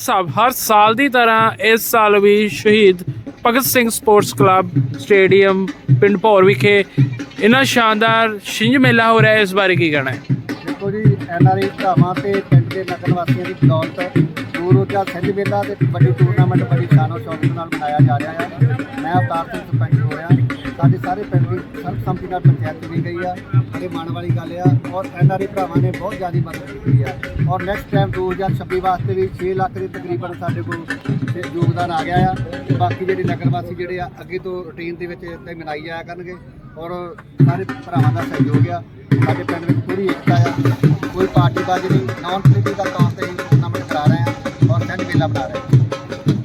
ਸਾਹਿਬ ਹਰ ਸਾਲ ਦੀ ਤਰ੍ਹਾਂ ਇਸ ਸਾਲ ਵੀ ਸ਼ਹੀਦ Bhagat Singh sports club stadium ਪਿੰਡ ਭੌਰ ਵਿਖੇ ਇਹਨਾਂ ਸ਼ਾਨਦਾਰ ਛਿੰਝ ਮੇਲਾ ਹੋ ਰਿਹਾ ਹੈ, ਇਸ ਬਾਰੇ ਕੀ ਕਹਿਣਾ ਹੈ? ਦੇਖੋ ਜੀ ਐਨਆਰਆਈ ਭਰਾਵਾਂ ਤੇ ਪਿੰਡ ਦੇ ਨਗਰ ਵਾਸੀਆਂ ਦੀ ਬਦੌਲਤ ਦੂਰ ਰੋਜ਼ਾ ਸਿੰਘ ਮੇਲਾ ਤੇ ਵੱਡੀ ਟੂਰਨਾਮੈਂਟ ਬੜੀ ਸ਼ਾਨੋ ਸ਼ੌਕਤ ਨਾਲ ਮਨਾਇਆ ਜਾ ਰਿਹਾ ਹੈ। ਮੈਂ ਅਵਤਾਰ ਸਿੰਘ ਸਰਪੰਚ ਹੋ ਰਿਹਾ। ਸਾਡੇ ਸਾਰੇ ਪਿੰਡ ਦੀ ਨਾਲ ਪੰਚਾਇਤ ਚੁਣੀ ਗਈ ਆ, ਇਹ ਮਾਣ ਵਾਲੀ ਗੱਲ ਆ, ਔਰ ਐਨਆਰਆਈ ਭਰਾਵਾਂ ਨੇ ਬਹੁਤ ਜ਼ਿਆਦਾ ਮਦਦ ਕੀਤੀ ਆ। ਔਰ ਨੈਕਸਟ ਟਾਈਮ 2026 ਵਾਸਤੇ ਵੀ 6 ਲੱਖ ਦੇ ਤਕਰੀਬਨ ਸਾਡੇ ਕੋਲ ਯੋਗਦਾਨ ਆ ਗਿਆ ਆ। ਤੇ ਬਾਕੀ ਜਿਹੜੇ ਨਗਰ ਵਾਸੀ ਜਿਹੜੇ ਆ, ਅੱਗੇ ਤੋਂ ਰੁਟੀਨ ਦੇ ਵਿੱਚ ਤੇ ਮਨਾਈ ਜਾਇਆ ਕਰਨਗੇ, ਔਰ ਸਾਰੇ ਭਰਾਵਾਂ ਦਾ ਸਹਿਯੋਗ ਆ। ਸਾਡੇ ਪਿੰਡ ਵਿੱਚ ਪੂਰੀ ਏਕਤਾ ਆ, ਕੋਈ ਪਾਰਟੀਬਾਜ਼ੀ ਨਹੀਂ ਨਾਨ ਪੋਲੀਟੀਕਲ ਤੌਰ ਤੇ ਟੂਰਨਾਮੈਂਟ ਕਰਾ ਰਹੇ ਆ, ਔਰ ਸੈਂਡ ਮੇਲਾ ਬਣਾ ਰਹੇ ਆ।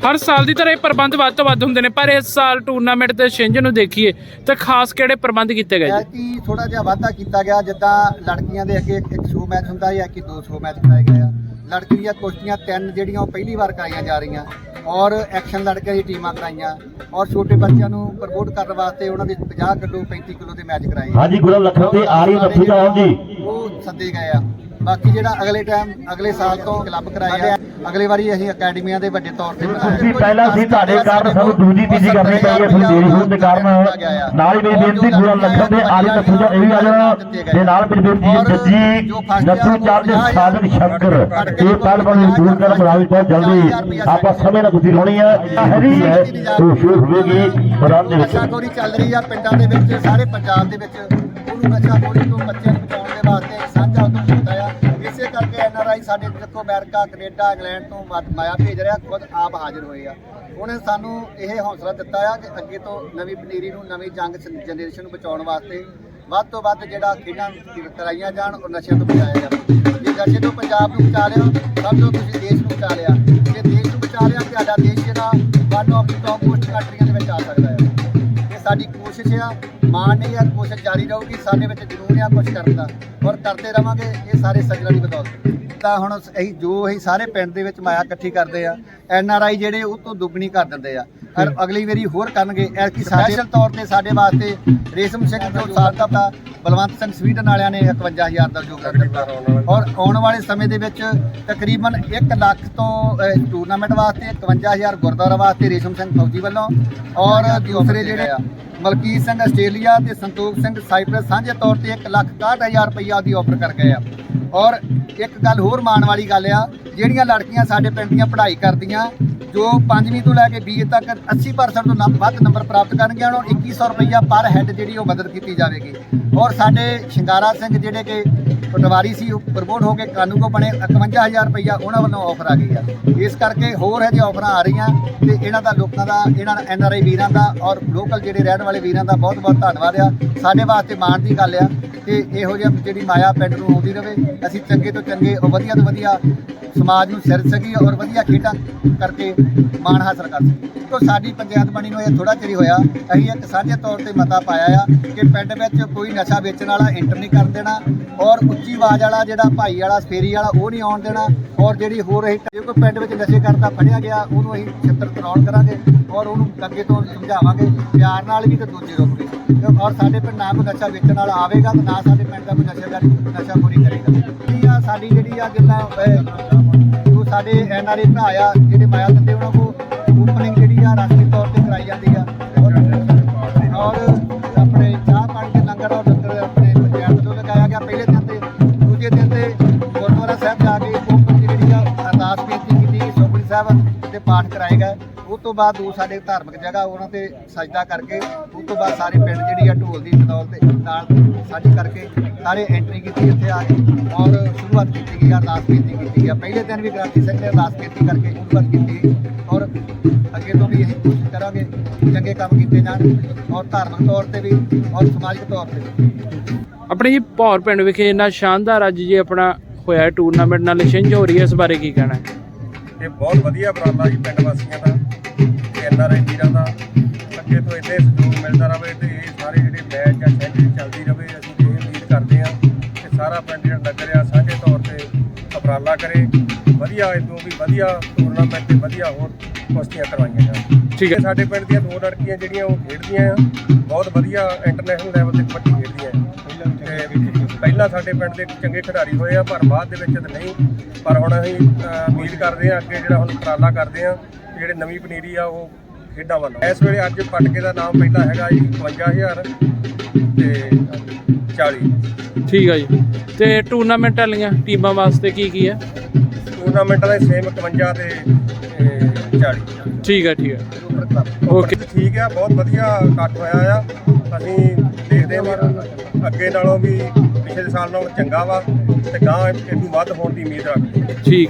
ਹਰ ਸਾਲ ਦੀ ਤਰ੍ਹਾਂ ਇਹ ਪ੍ਰਬੰਧ ਵੱਧ ਤੋਂ ਵੱਧ ਹੁੰਦੇ ਨੇ ਪਰ ਇਸ ਸਾਲ ਟੂਰਨਾਮੈਂਟ ਤੇ ਛਿੰਝ ਨੂੰ ਦੇਖੀਏ ਤਾਂ ਖਾਸ ਕਿਹੜੇ ਪ੍ਰਬੰਧ ਕੀਤੇ ਗਏ ਜੀ? ਕਿ ਥੋੜਾ ਜਿਹਾ ਵਾਧਾ ਕੀਤਾ ਗਿਆ ਜਿੱਦਾਂ ਲੜਕੀਆਂ ਦੇ ਅੱਗੇ ਇੱਕ ਸ਼ੋ ਮੈਚ ਹੁੰਦਾ ਹੈ ਕਿ ਦੋ ਸ਼ੋ ਮੈਚ ਕਰਾਏ ਗਏ ਆ। ਲੜਕੀ ਦੀਆਂ ਕੁਸ਼ਤੀਆਂ ਤਿੰਨ ਜਿਹੜੀਆਂ ਉਹ ਪਹਿਲੀ ਵਾਰ ਕਰਾਈਆਂ ਜਾ ਰਹੀਆਂ ਔਰ ਐਕਸ਼ਨ ਲੜਕਿਆਂ ਦੀ ਟੀਮਾਂ ਕਰਾਈਆਂ ਔਰ ਛੋਟੇ ਬੱਚਿਆਂ ਨੂੰ ਪ੍ਰਮੋਟ ਕਰਨ ਵਾਸਤੇ ਉਹਨਾਂ ਦੇ 50 ਕਿਲੋ 35 ਕਿਲੋ ਦੇ ਮੈਚ ਕਰਾਏ। ਹਾਂਜੀ ਗੁਰੂ ਲਖਨ ਤੇ ਆਰੀ ਨੱਥੂ ਦਾ ਜੀ ਉਹ ਸੱਦੇ ਗਏ ਆ। ਬਾਕੀ ਜਿਹੜਾ ਅਗਲੇ ਟਾਈਮ ਅਗਲੇ ਸਾਲ ਤੋਂ ਕਲੱਬ ਕਰਾਏ ਆ ਅਗਲੇ ਵਾਰੀ ਅਸੀਂ ਅਕੈਡਮੀਆਂ ਦੇ ਵੱਡੇ ਤੌਰ ਤੇ ਤੁਸੀਂ ਪਹਿਲਾਂ ਸੀ ਤੁਹਾਡੇ ਕਾਰਨ ਸਾਨੂੰ ਦੂਜੀ ਤੀਜੀ ਕਰਨੀ ਪਈ ਹੈ ਦੇਰੀ ਹੋਣ ਦੇ ਕਾਰਨ ਨਾਲ ਹੀ ਮੇਰੀ ਬੇਨਤੀ ਗੁਰੂ ਲਖਨ ਤੇ ਆਰੀ ਨੱਥੂ ਦਾ ਇਹ ਵੀ ਆ ਜਾਣਾ ਤੇ ਨਾਲ ਮੇਰੀ ਬੇਨਤੀ ਜੱਜੀ ਨੱਥੂ ਚਾਲ ਦੇ ਸਾਧਨ ਸ਼ੰਕਰ ਇਹ ਪਹਿਲ ਬਣੀ ਦੂਰ ਕਰ ਬਣਾਈ ਬਹੁਤ ਜਲਦੀ ਆਪਾਂ ਸਮੇਂ ਨਾਲ ਤੁਸੀਂ ਲਾਉਣੀ ਹੈ ਹਰੀ ਹੈ ਉਹ ਸ਼ੁਰੂ ਹੋਵੇਗੀ ਬਰਾਤ ਦੇ ਵਿੱਚ ਨਸ਼ਾਖੋਰੀ ਚੱਲ ਰਹੀ ਆ ਪਿੰਡਾਂ ਦੇ ਵਿੱਚ ਸਾਰੇ ਪੰਜਾਬ ਦੇ ਵਿੱਚ। ਉਹਨੂੰ ਨਸ਼ਾਖੋਰੀ ਤੋਂ ਬੱਚਿਆਂ ਨੂੰ ਬਚਾਉਣ ਦੇ ਵਾਸਤੇ ਸਾਂਝਾ ਉਦਮ ਇਸੇ ਕਰਕੇ ਸਾਡੇ ਦੇਖੋ ਅਮਰੀਕਾ, ਕੈਨੇਡਾ, ਇੰਗਲੈਂਡ ਤੋਂ ਮਾ- ਮਾਇਆ ਭੇਜ ਰਿਹਾ, ਖੁਦ ਆਪ ਹਾਜ਼ਰ ਹੋਏ ਆ। ਉਹਨੇ ਸਾਨੂੰ ਇਹ ਹੌਸਲਾ ਦਿੱਤਾ ਆ ਕਿ ਅੱਗੇ ਤੋਂ ਨਵੀਂ ਪਨੀਰੀ ਨੂੰ, ਨਵੀਂ ਜੰਗ ਜਨਰੇਸ਼ਨ ਨੂੰ ਬਚਾਉਣ ਵਾਸਤੇ ਵੱਧ ਤੋਂ ਵੱਧ ਜਿਹੜਾ ਖੇਡਾਂ ਕਰਾਈਆਂ ਜਾਣ ਔਰ ਨਸ਼ਿਆਂ ਤੋਂ ਬਚਾਇਆ ਜਾਵੇ। ਜੇ ਨਸ਼ੇ ਤੋਂ ਪੰਜਾਬ ਨੂੰ ਬਚਾ ਲਿਆ, ਸਮਝੋ ਤੁਸੀਂ ਦੇਸ਼ ਨੂੰ ਬਚਾ ਲਿਆ। ਜੇ ਦੇਸ਼ ਨੂੰ ਬਚਾ ਲਿਆ, ਤੁਹਾਡਾ ਦੇਸ਼ ਜਿਹੜਾ one of the top most ਕੰਟਰੀਆਂ ਦੇ ਵਿੱਚ ਆ ਸਕਦਾ ਹੈ। ਇਹ ਸਾਡੀ ਕੋਸ਼ਿਸ਼ ਆ, ਮਾਣ ਨਹੀਂ ਆ, ਕੋਸ਼ਿਸ਼ ਜਾਰੀ ਰਹੂਗੀ, ਸਾਡੇ ਵਿੱਚ ਜਨੂਨ ਆ ਕੁਝ ਕਰਨ ਦਾ। ਔਰ ਕਰਦੇ ਰਵਾਂਗੇ, ਇਹ ਸਾਰੇ ਸੱਜਣਾ ਦੀ ਬਦੌਲਤ। ਤਾਂ ਹੁਣ ਅਸੀਂ ਜੋ ਅਸੀਂ ਸਾਰੇ ਪਿੰਡ ਦੇ ਵਿੱਚ ਮਾਇਆ ਇਕੱਠੀ ਕਰਦੇ ਆ ਐਨ ਆਰ ਆਈ ਜਿਹੜੇ ਉਹ ਤੋਂ ਦੁੱਗਣੀ ਕਰ ਦਿੰਦੇ ਆ। ਔਰ ਅਗਲੀ ਵਾਰੀ ਹੋਰ ਕਰਨਗੇ ਐਤਕੀ ਸਪੈਸ਼ਲ ਤੌਰ ਤੇ ਸਾਡੇ ਵਾਸਤੇ ਰੇਸ਼ਮ ਸਿੰਘ ਜੋ ਸਾਡਾ ਦਾ ਬਲਵੰਤ ਸਿੰਘ ਸਵੀਡਨ ਵਾਲਿਆਂ ਨੇ 51000 ਦਾ ਯੋਗਦਾਨ ਦਿੱਤਾ। ਔਰ ਆਉਣ ਵਾਲੇ ਸਮੇਂ ਦੇ ਵਿੱਚ ਤਕਰੀਬਨ 1 ਲੱਖ ਤੋਂ ਟੂਰਨਾਮੈਂਟ ਵਾਸਤੇ 51000 ਗੁਰਦੁਆਰਾ ਵਾਸਤੇ ਰੇਸ਼ਮ ਸਿੰਘ ਫੌਜੀ ਵੱਲੋਂ ਔਰ ਦੂਸਰੇ ਜਿਹੜੇ ਆ ਮਲਕੀਤ ਸਿੰਘ ਆਸਟ੍ਰੇਲੀਆ ਤੇ ਸੰਤੋਖ ਸਿੰਘ ਸਾਈਪ੍ਰਸ ਸਾਂਝੇ ਤੌਰ ਤੇ 1 ਲੱਖ 61000 ਰੁਪਈਆ ਦੀ ਆਫਰ ਕਰ ਗਏ ਆ। ਔਰ ਇੱਕ ਗੱਲ ਹੋਰ ਮਾਣ ਵਾਲੀ ਗੱਲ ਆ, ਜਿਹੜੀਆਂ ਲੜਕੀਆਂ ਸਾਡੇ ਪਿੰਡ ਦੀਆਂ ਪੜ੍ਹਾਈ ਕਰਦੀਆਂ, ਜੋ 5ਵੀਂ ਤੋਂ ਲੈ ਕੇ 20 ਤੱਕ 80% ਤੋਂ ਵੱਧ ਨੰਬਰ ਪ੍ਰਾਪਤ ਕਰਨਗੀਆਂ, ਉਹਨਾਂ ਨੂੰ 2100 ਰੁਪਈਆ ਪਰ ਹੈੱਡ ਜਿਹੜੀ ਉਹ ਮਦਦ ਕੀਤੀ ਜਾਵੇਗੀ। ਔਰ ਸਾਡੇ ਸ਼ਿੰਗਾਰਾ ਸਿੰਘ ਜਿਹੜੇ ਕਿ ਪਟਵਾਰੀ ਸੀ, ਉਹ ਪ੍ਰਮੋਟ ਹੋ ਕੇ ਕਾਨੂੰਗੋ ਬਣੇ 51000 ਰੁਪਈਆ ਉਹਨਾਂ ਵੱਲੋਂ ਆਫਰ ਆ ਗਈ ਆ। ਇਸ ਕਰਕੇ ਹੋਰ ਹੈ ਜੇ ਆਫਰਾਂ ਆ ਰਹੀਆਂ ਤੇ ਇਹਨਾਂ ਦਾ ਲੋਕਾਂ ਦਾ, ਇਹਨਾਂ ਐਨ ਆਰ ਆਈ ਵੀਰਾਂ ਦਾ ਔਰ ਲੋਕਲ ਜਿਹੜੇ ਰਹਿਣ ਵਾਲੇ ਵੀਰਾਂ ਦਾ ਬਹੁਤ ਬਹੁਤ ਧੰਨਵਾਦ ਆ। ਸਾਡੇ ਵਾਸਤੇ ਮਾਣ ਦੀ ਗੱਲ ਆ ਕਿ ਇਹੋ ਜਿਹਾ ਜਿਹੜੀ ਮਾਇਆ ਪਿੰਡ ਨੂੰ ਆਉਂਦੀ ਰਹੇ ਅਸੀਂ ਚੰਗੇ ਤੋਂ ਚੰਗੇ ਔਰ ਵਧੀਆ ਤੋਂ ਵਧੀਆ ਸਮਾਜ ਨੂੰ ਸਿਰ ਸਕੀਏ ਔਰ ਵਧੀਆ ਖੇਡਾਂ ਕਰਕੇ ਮਾਣ ਹਾਸਲ ਕਰ ਸਕੀਏ। ਤੋਂ ਸਾਡੀ ਪੰਚਾਇਤ ਬਣੀ ਨੂੰ ਇਹ ਥੋੜਾ ਚਿਰ ਹੋਇਆ, ਅਸੀਂ ਇੱਕ ਸਾਂਝੇ ਤੌਰ ਤੇ ਮਤਾ ਪਾਇਆ ਆ ਕਿ ਪਿੰਡ ਵਿੱਚ ਕੋਈ ਨਸ਼ਾ ਵੇਚਣ ਵਾਲਾ ਐਂਟਰ ਨਹੀਂ ਕਰ ਦੇਣਾ ਔਰ ਉੱਚੀ ਆਵਾਜ਼ ਵਾਲਾ ਜਿਹੜਾ ਭਾਈ ਵਾਲਾ, ਸਫੇਰੀ ਵਾਲਾ, ਉਹ ਨਹੀਂ ਆਉਣ ਦੇਣਾ। ਔਰ ਜਿਹੜੀ ਹੋਰ ਅਸੀਂ ਜੇ ਕੋਈ ਪਿੰਡ ਵਿੱਚ ਨਸ਼ੇ ਕਰਦਾ ਫੜਿਆ ਗਿਆ, ਉਹਨੂੰ ਅਸੀਂ ਛੱਤਰ ਤਰਾਉਣ ਕਰਾਂਗੇ ਔਰ ਉਹਨੂੰ ਅੱਗੇ ਤੋਂ ਸਮਝਾਵਾਂਗੇ, ਪਿਆਰ ਨਾਲ ਵੀ ਤੇ ਦੂਜੇ ਤੋਂ ਵੀ। ਔਰ ਸਾਡੇ ਪਿੰਡ ਨਾ ਕੋਈ ਨਸ਼ਾ ਵੇਚਣ ਵਾਲਾ ਆਵੇਗਾ ਤੇ ਨਾ ਸਾਡੇ ਪਿੰਡ ਦਾ ਕੋਈ ਨਸ਼ਾ ਨਸ਼ਾ ਪੂਰੀ ਕਰੇਗਾ। ਕੀ ਆ ਸਾਡੀ ਜਿਹੜੀ ਆ ਜਿੱਦਾਂ ਜੋ ਸਾਡੇ ਐਨ ਆਰ ਆਈ ਭਰਾ ਆ, ਜਿਹੜੇ ਮਾਇਆ ਦਿੰਦੇ, ਉਹਨਾਂ ਕੋ ਓਪਨਿੰਗ ਜਿਹੜੀ ਆ, ਰਸਮੀ ਤੌਰ ਤੇ ਕਰਾਈ ਜਾਂਦੀ ਆ। ਪਾਠ ਕਰਾਏ ਉਸ ਤੋਂ ਬਾਅਦ ਉਹ ਸਾਡੇ ਧਾਰਮਿਕ ਜਗ੍ਹਾ ਉਹਨਾਂ ਤੇ ਸਜਦਾ ਕਰਕੇ, ਉਸ ਤੋਂ ਬਾਅਦ ਸਾਰੇ ਪਿੰਡ ਜਿਹੜੀ ਆ ਢੋਲ ਦੀ ਬਦੌਲਤ ਨਾਲ ਸਾਡੀ ਕਰਕੇ ਸਾਰੇ ਐਂਟਰੀ ਕੀਤੀ ਇੱਥੇ ਆ ਕੇ ਔਰ ਸ਼ੁਰੂਆਤ ਕੀਤੀ ਗਈ ਅਰਦਾਸ ਬੇਨਤੀ ਕੀਤੀ ਆ। ਪਹਿਲੇ ਦਿਨ ਵੀ ਗ੍ਰਾਂਤੀ ਸਿੰਘ ਨੇ ਅਰਦਾਸ ਕੀਤੀ ਕਰਕੇ ਸ਼ੁਰੂਆਤ ਕੀਤੀ ਔਰ ਅੱਗੇ ਤੋਂ ਵੀ ਅਸੀਂ ਕੋਸ਼ਿਸ਼ ਕਰਾਂਗੇ ਚੰਗੇ ਕੰਮ ਕੀਤੇ ਜਾਣ ਔਰ ਧਾਰਮਿਕ ਤੌਰ ਤੇ ਵੀ ਔਰ ਸਮਾਜਿਕ ਤੌਰ ਤੇ ਵੀ। ਆਪਣੇ ਜੀ ਭੌਰ ਪਿੰਡ ਵਿਖੇ ਇੰਨਾ ਸ਼ਾਨਦਾਰ ਅੱਜ ਜੀ ਆਪਣਾ ਹੋਇਆ ਟੂਰਨਾਮੈਂਟ ਨਾਲ ਛਿੰਝ ਹੋ ਰਹੀ ਹੈ, ਇਸ ਬਾਰੇ ਕੀ ਕਹਿਣਾ ਹੈ? ਇਹ ਬਹੁਤ ਵਧੀਆ ਉਪਰਾਲਾ ਜੀ ਪਿੰਡ ਵਾਸੀਆਂ ਦਾ ਤੇ ਐਨਆਰਆਈ ਵੀਰਾਂ ਦਾ ਅੱਗੇ ਤੋਂ ਇੱਥੇ ਸਹਿਯੋਗ ਮਿਲਦਾ ਰਹੇ ਤੇ ਇਹ ਸਾਰੇ ਜਿਹੜੇ ਮੈਚ ਜਾਂ ਸੈਂਚਰੀ ਚੱਲਦੀ ਰਹੇ ਅਸੀਂ ਇਹ ਉਮੀਦ ਕਰਦੇ ਹਾਂ ਕਿ ਸਾਰਾ ਪਿੰਡ ਜਿਹੜਾ ਨਗਰ ਆ ਸਾਂਝੇ ਤੌਰ ਤੇ ਉਪਰਾਲਾ ਕਰੇ। ਵਧੀਆ ਇਦੋਂ ਵੀ ਵਧੀਆ ਟੂਰਨਾਮੈਂਟ ਤੇ ਵਧੀਆ ਹੋਰ ਕੁਸ਼ਤੀਆਂ ਕਰਵਾਈਆਂ ਜਾਣ। ਠੀਕ ਹੈ। ਤੇ ਸਾਡੇ ਪਿੰਡ ਦੀਆਂ ਦੋ ਲੜਕੀਆਂ ਜਿਹੜੀਆਂ ਉਹ ਖੇਡਦੀਆਂ ਆ ਬਹੁਤ ਵਧੀਆ ਇੰਟਰਨੈਸ਼ਨਲ ਲੈਵਲ ਤੇ ਕਬੱਡੀ ਖੇਡਦੀਆਂ ਆ। ਤੇ ਪਹਿਲਾਂ ਸਾਡੇ ਪਿੰਡ ਦੇ ਚੰਗੇ ਖਿਡਾਰੀ ਹੋਏ ਆ ਪਰ ਬਾਅਦ ਦੇ ਵਿੱਚ ਤਾਂ ਨਹੀਂ। ਪਰ ਹੁਣ ਅਸੀਂ ਉਮੀਦ ਕਰਦੇ ਆ ਅੱਗੇ ਜਿਹੜਾ ਹੁਣ ਉਪਰਾਲਾ ਕਰਦੇ ਆ ਕਿ ਜਿਹੜੇ ਨਵੀਂ ਪਨੀਰੀ ਆ ਉਹ ਖੇਡਾਂ ਵੱਲ ਇਸ ਵੇਲੇ ਅੱਜ ਪਟਕੇ ਦਾ ਨਾਮ ਪਹਿਲਾਂ ਹੈਗਾ ਜੀ 51000 ਤੇ 40 ਠੀਕ ਆ ਜੀ। ਤੇ ਟੂਰਨਾਮੈਂਟ ਵਾਲੀਆਂ ਟੀਮਾਂ ਵਾਸਤੇ ਕੀ ਕੀ ਹੈ ਟੂਰਨਾਮੈਂਟਾਂ ਦੇ ਸੇਮ 51 ਤੇ ਇਹ 40 ਠੀਕ ਆ ਠੀਕ ਆ। ਓਕੇ ਠੀਕ ਆ ਬਹੁਤ ਵਧੀਆ ਇਕੱਠ ਹੋਇਆ ਆ। ਅਸੀਂ ਦੇਖਦੇ ਹਾਂ ਵੀ ਅੱਗੇ ਨਾਲੋਂ ਵੀ ਪਿਛਲੇ ਸਾਲ ਨਾਲੋਂ ਚੰਗਾ ਵਾ ਤੇ ਗਾਂ ਇਹਨੂੰ ਵੱਧ ਹੋਣ ਦੀ ਉਮੀਦ ਰੱਖਦੇ ਠੀਕ।